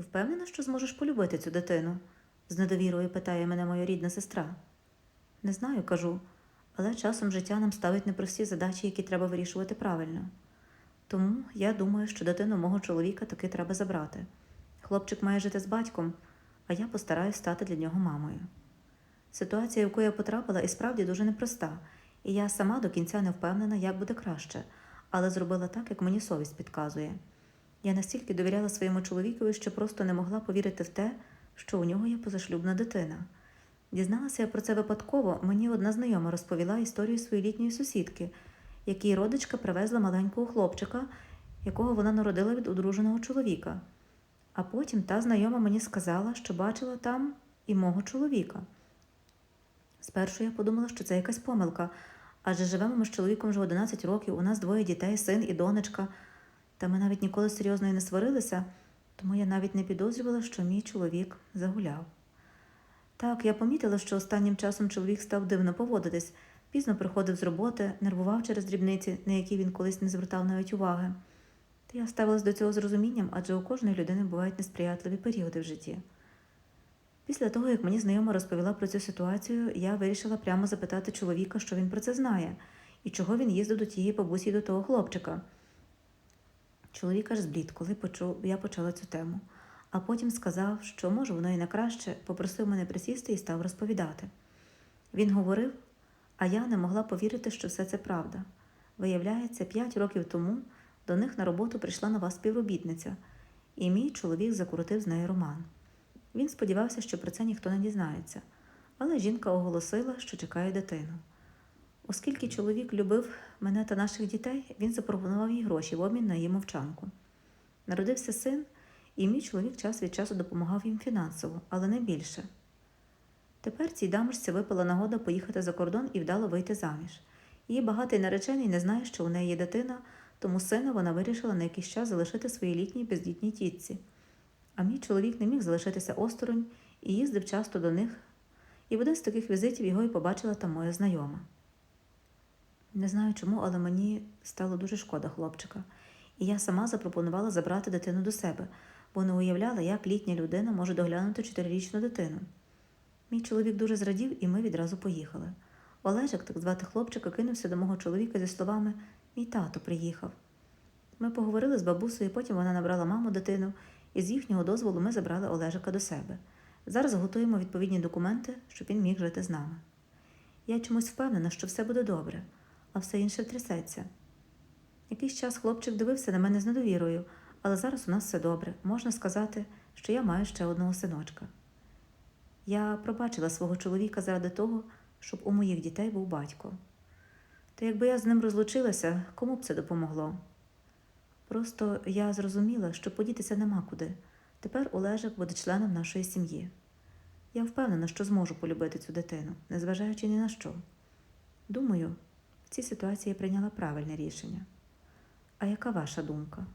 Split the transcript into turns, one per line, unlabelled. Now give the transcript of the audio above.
Ти впевнена, що зможеш полюбити цю дитину? з недовірою питає мене моя рідна сестра. Не знаю, кажу, але часом життя нам ставить непрості задачі, які треба вирішувати правильно. Тому я думаю, що дитину мого чоловіка таки треба забрати. Хлопчик має жити з батьком, а я постараюсь стати для нього мамою. Ситуація, в яку я потрапила, і справді дуже непроста, і я сама до кінця не впевнена, як буде краще, але зробила так, як мені совість підказує. Я настільки довіряла своєму чоловікові, що просто не могла повірити в те, що у нього є позашлюбна дитина. Дізналася я про це випадково, мені одна знайома розповіла історію своєї літньої сусідки, якій родичка привезла маленького хлопчика, якого вона народила від одруженого чоловіка. А потім та знайома мені сказала, що бачила там і мого чоловіка. Спершу я подумала, що це якась помилка, адже живемо ми з чоловіком вже 11 років, у нас двоє дітей, син і донечка, та ми навіть ніколи серйозно і не сварилися, тому я навіть не підозрювала, що мій чоловік загуляв. Так, я помітила, що останнім часом чоловік став дивно поводитись, пізно приходив з роботи, нервував через дрібниці, на які він колись не звертав навіть уваги. Та я ставилась до цього з розумінням, адже у кожної людини бувають несприятливі періоди в житті. Після того, як мені знайома розповіла про цю ситуацію, я вирішила прямо запитати чоловіка, що він про це знає, і чого він їздив до тієї бабусі до того хлопчика. Чоловік аж зблід, коли почув, я почала цю тему, а потім сказав, що може воно і на краще, попросив мене присісти і став розповідати. Він говорив, а я не могла повірити, що все це правда. Виявляється, п'ять років тому до них на роботу прийшла нова співробітниця, і мій чоловік закрутив з нею роман. Він сподівався, що про це ніхто не дізнається, але жінка оголосила, що чекає дитину. Оскільки чоловік любив мене та наших дітей, він запропонував їй гроші в обмін на її мовчанку. Народився син, і мій чоловік час від часу допомагав їм фінансово, але не більше. Тепер цій дамочці випала нагода поїхати за кордон і вдало вийти заміж. Її багатий наречений не знає, що у неї є дитина, тому сина вона вирішила на якийсь час залишити своїй літній бездітній тітці. А мій чоловік не міг залишитися осторонь і їздив часто до них, і в один з таких візитів його і побачила та моя знайома. Не знаю чому, але мені стало дуже шкода хлопчика, і я сама запропонувала забрати дитину до себе, бо не уявляла, як літня людина може доглянути чотирирічну дитину. Мій чоловік дуже зрадів, і ми відразу поїхали. Олежик, так звати хлопчика, кинувся до мого чоловіка зі словами Мій тато приїхав. Ми поговорили з бабусею, потім вона набрала маму дитину, і з їхнього дозволу ми забрали Олежика до себе. Зараз готуємо відповідні документи, щоб він міг жити з нами. Я чомусь впевнена, що все буде добре, а все інше втрясеться. Якийсь час хлопчик дивився на мене з недовірою, але зараз у нас все добре. Можна сказати, що я маю ще одного синочка. Я пробачила свого чоловіка заради того, щоб у моїх дітей був батько. Та якби я з ним розлучилася, кому б це допомогло? Просто я зрозуміла, що подітися нема куди. Тепер Олежик буде членом нашої сім'ї. Я впевнена, що зможу полюбити цю дитину, незважаючи ні на що. Думаю, цій ситуації прийняла правильне рішення. А яка ваша думка?